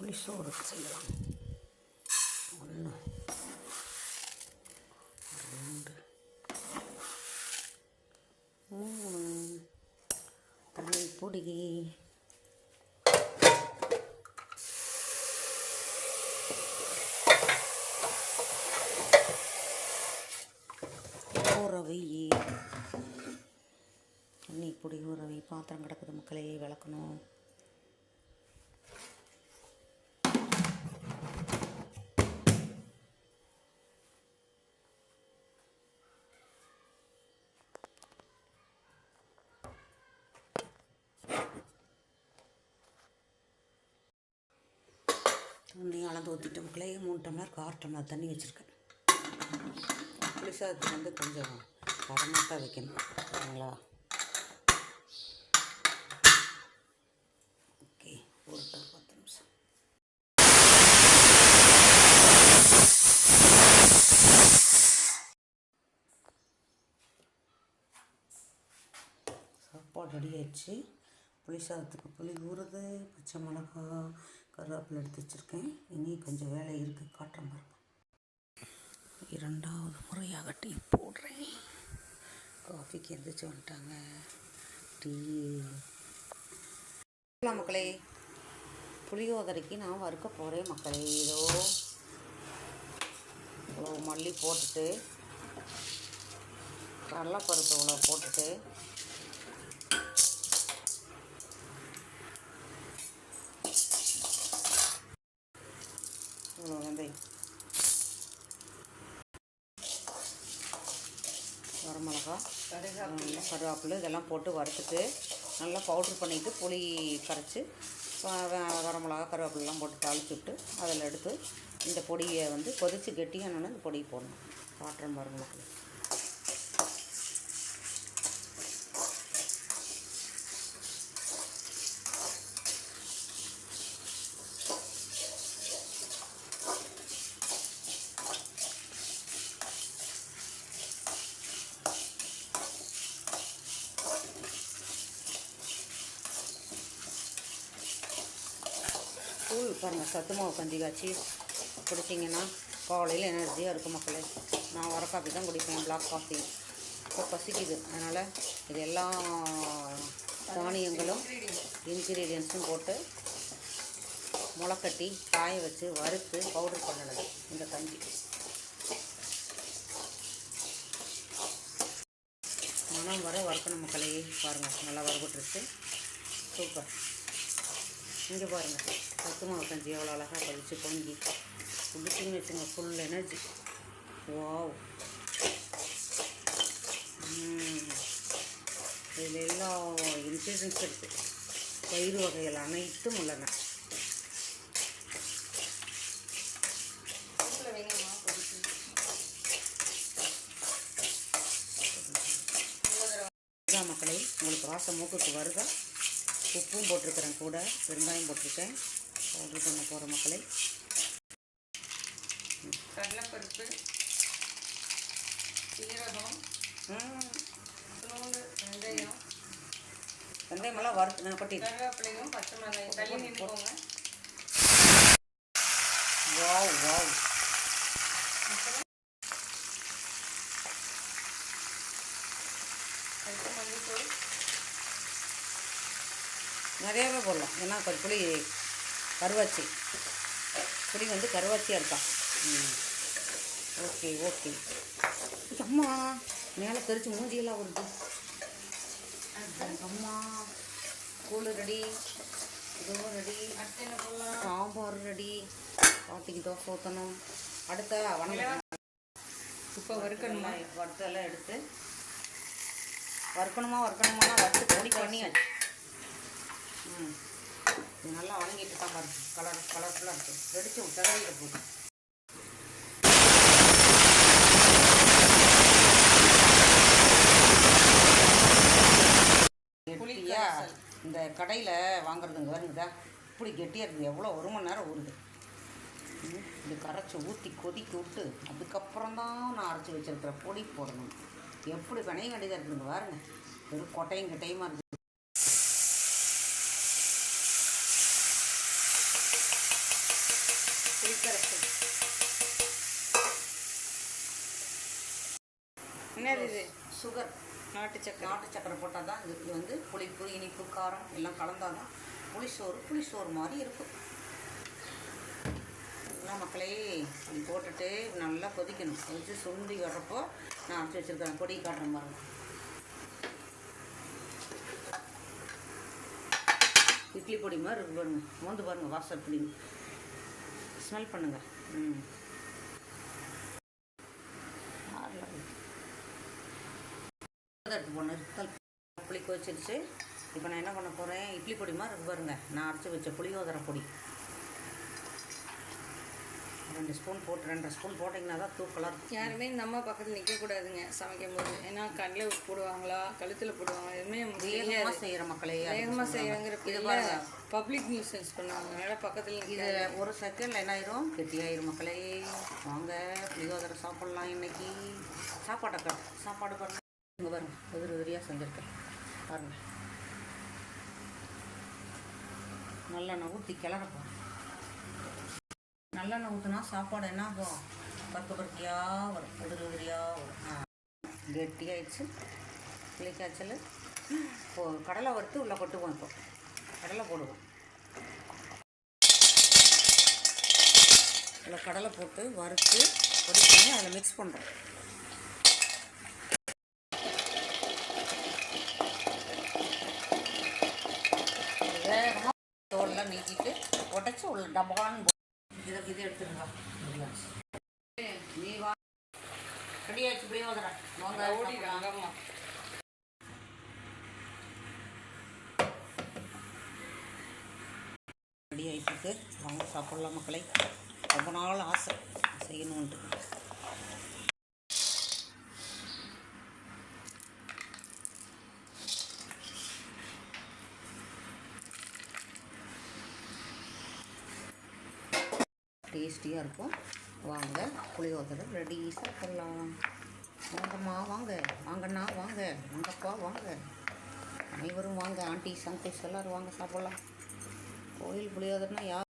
Хуй 40 це я. தண்ணி அளந்து ஊற்றிட்டு மக்களே மூணு டம்ளர் கார் டம்ளர் தண்ணி வச்சுருக்கேன். புளிசாதத்துக்கு வந்து கொஞ்சம் பரமாக தான் வைக்கணும். சரிங்களா? ஓகே ஒரு பத்து நிமிஷம். சாப்பாடு ரெடி ஆயிடுச்சு. புளி சாதத்துக்கு புளி ஊறுது பச்சை மிளகா கருவேப்பிலை எடுத்து வச்சுருக்கேன். இனி கொஞ்சம் வேலை இருக்குது காட்டுறேன் பாருங்க. இரண்டாவது முறையாக டீ போடுறேன். காஃபிக்கு எந்திரிச்சு வந்துட்டாங்க. டீ. மக்களே புளியோதரைக்கு நான் வறுக்க போகிறேன் மக்களே. ஏதோ இவ்வளோ மல்லி போட்டுட்டு கடலைப்பருப்பு இவ்வளோ போட்டுட்டு வரமிளகா கருவேப்பிலை இதெல்லாம் போட்டு வறுத்துட்டு நல்லா பவுட்ரு பண்ணிவிட்டு புளி கரைச்சி வரமிளகா கருவேப்பிலெலாம் போட்டு தாளிச்சு விட்டு அதில் எடுத்து இந்த பொடியை வந்து கொதித்து கெட்டியானோன்னு இந்த பொடி போடணும். காட்டுறேன் பாருங்க பாருங்கள் சத்து மாவு கஞ்சி காய்ச்சி குடிச்சிங்கன்னா காலையில் எனர்ஜியாக இருக்கும் மக்களே. நான் வர காஃபி தான் குடிப்பேன் பிளாக் காஃபி இப்போ பசிக்குது. அதனால் இது எல்லா தானியங்களும் இன்க்ரீடியன்ஸும் போட்டு முளைக்கட்டி காய வச்சு வறுத்து பவுடர் பண்ணணும். இந்த கஞ்சி. மனம் வர வறுக்கணும் மக்களே. பாருங்கள் நல்லா வறுபட்டுருச்சு. சூப்பர். இங்கே பாருங்கள் சத்து மாவு கஞ்சி எவ்வளோ அழகாக கழிச்சு பொங்கி குடிச்சிங்கன்னு வச்சுங்க ஃபுல் எனர்ஜி வாவ் இதில் எல்லா இன்க்ரீடியன்ஸ் இருக்குது பயிர் வகைகள் அனைத்தும் உள்ளன. மக்களே உங்களுக்கு வாசம் மூக்குக்கு வருதா? உப்பும் போட்டிருக்கிறேன் கூட வெங்காயம் போட்டிருக்கேன். பவுடர் பண்ண போகிற மக்களே. கடலைப்பருப்பு சீரகம் வெந்தயம். வெந்தயமெல்லாம் வறுத்து நான் கொட்டி கருவேப்பிலையும் பச்சை மிளகாயும் தள்ளி நின்றுக்கோங்க. Wow wow. நிறையவே போடலாம். ஏன்னா கொஞ்சம் புளி கருவாச்சி. புளி வந்து கருவாச்சியாக இருக்கா? ம். Okay okay. அம்மா மேலே தெரிச்சு மூஞ்சியெல்லாம் வருது. அம்மா கூழ் ரெடி இதுவும் ரெடி. சாம்பார் ரெடி. பாட்டிக்கு தோசை ஊற்றணும் அடுத்த வணக்கம். இப்போ வறுக்கணுமா? வறுத்தெல்லாம் எடுத்து வறுக்கணுமா வறுக்கணுமா வறுத்து பொடி பண்ணியாச்சு. இது நல்லா வணங்கிட்டு தான் பாருங்க. கலர் கலர்ஃபுல்லாக இருக்குது வெடிச்சு தடவிட போகுது கெட்டியா இந்த கடையில் வாங்குறதுங்க வருங்கதா இப்படி கெட்டியாக இருக்குது. எவ்வளோ ஒரு மணி நேரம் ஊறுது இது கரைச்சி ஊற்றி கொதிக்க விட்டு அதுக்கப்புறம் தான் நான் அரைச்சி வச்சிருக்கிற பொடி போடணும். எப்படி பிணைய வேண்டியதாக இருக்குதுங்க பாருங்க. வெறும் கொட்டையும் கிட்டையுமா இருக்குது என்னது இது? சுகர் நாட்டு சக்கரை. நாட்டு சக்கரை போட்டால் தான் இது இது வந்து புளிப்பு இனிப்பு காரம் எல்லாம் கலந்தால் தான் புளிசோறு புளிசோறு மாதிரி இருக்கும். எல்லாம் மக்களே இப்படி போட்டுட்டு நல்லா கொதிக்கணும். கொதிச்சு சுண்டி வர்றப்போ நான் அரைச்சி வச்சுருக்கேன் பொடி காட்டுறேன் பாருங்க இட்லி பொடி மாதிரி இருக்கு பாருங்க. மோந்து பாருங்க வாசல் பொடி ஸ்மெல் பண்ணுங்க. ம் ஆறல இருக்கு. எடுத்து போன இருக்கல் புளி கொதிச்சிருச்சு. இப்போ நான் என்ன பண்ண போகிறேன் இட்லி பொடி மாதிரி இருக்கு பாருங்க. நான் அரைச்சி வச்ச புளியோதரை பொடி. ரெண்டு ஸ்பூன் போட்டு ரெண்டு ஸ்பூன் போட்டிங்கன்னா தான் தூக்கலாக இருக்கும். யாருமே நம்ம பக்கத்தில் நிற்கக்கூடாதுங்க சமைக்கும் போது ஏன்னா கண்ணில் போடுவாங்களா கழுத்தில் போடுவாங்களா எதுவுமே வேகமாக செய்கிற மக்களே வேகமாக செய்கிறாங்கிற பேரில் பப்ளிக் நியூசன்ஸ் பண்ணுவாங்க. அதனால் பக்கத்தில் இது ஒரு செகண்டில் என்ன ஆயிரும்? கெட்டியாயிரும் மக்களே. வாங்க புளியோதரை சாப்பிட்லாம் இன்னைக்கு. சாப்பாட்டை சாப்பாடு பாருங்க இங்கே பாருங்க உதிரி உதிரியாக செஞ்சுருக்கேன் பாருங்க. நல்லெண்ணெய் ஊற்றி கிளறப்போம் நல்லெண்ணெய் ஊற்றினா சாப்பாடு என்ன ஆகும்? பருப்பு பருத்தியாக வரும். உதிரி உதிரியாக வரும். கெட்டியாகிடுச்சு புளிக்காய்ச்சல். இப்போ கடலை வறுத்து உள்ளே கொட்டுவோம் இப்போ. கடலை போடுவோம். அதில் கடலை போட்டு வறுத்து பொடி பண்ணி அதில் மிக்ஸ் பண்ணுறோம் உடச்சி உள்ள டப்பான்னு போ- இதை இது எடுத்துருங்க. நீ வா. ரெடியாச்சு புளியோதரை வாங்க ஓடிடுறாங்க அம்மா ரெடி ஆகிட்டு வாங்க சாப்பிட்லாம் மக்களை. ரொம்ப நாள் ஆசை. செய்யணுன்ட்டு டேஸ்டியாக இருக்கும். வாங்க புளியோதரை ரெடி சாப்பிட்லாம் வாங்கம்மா வாங்க. வாங்கண்ணா வாங்க. வாங்கப்பா வாங்க. அனைவரும் வாங்க. ஆண்டி அங்கிள்ஸ் எல்லோரும் வாங்க சாப்பிட்லாம். கோயில் புளியோதரைனா யார்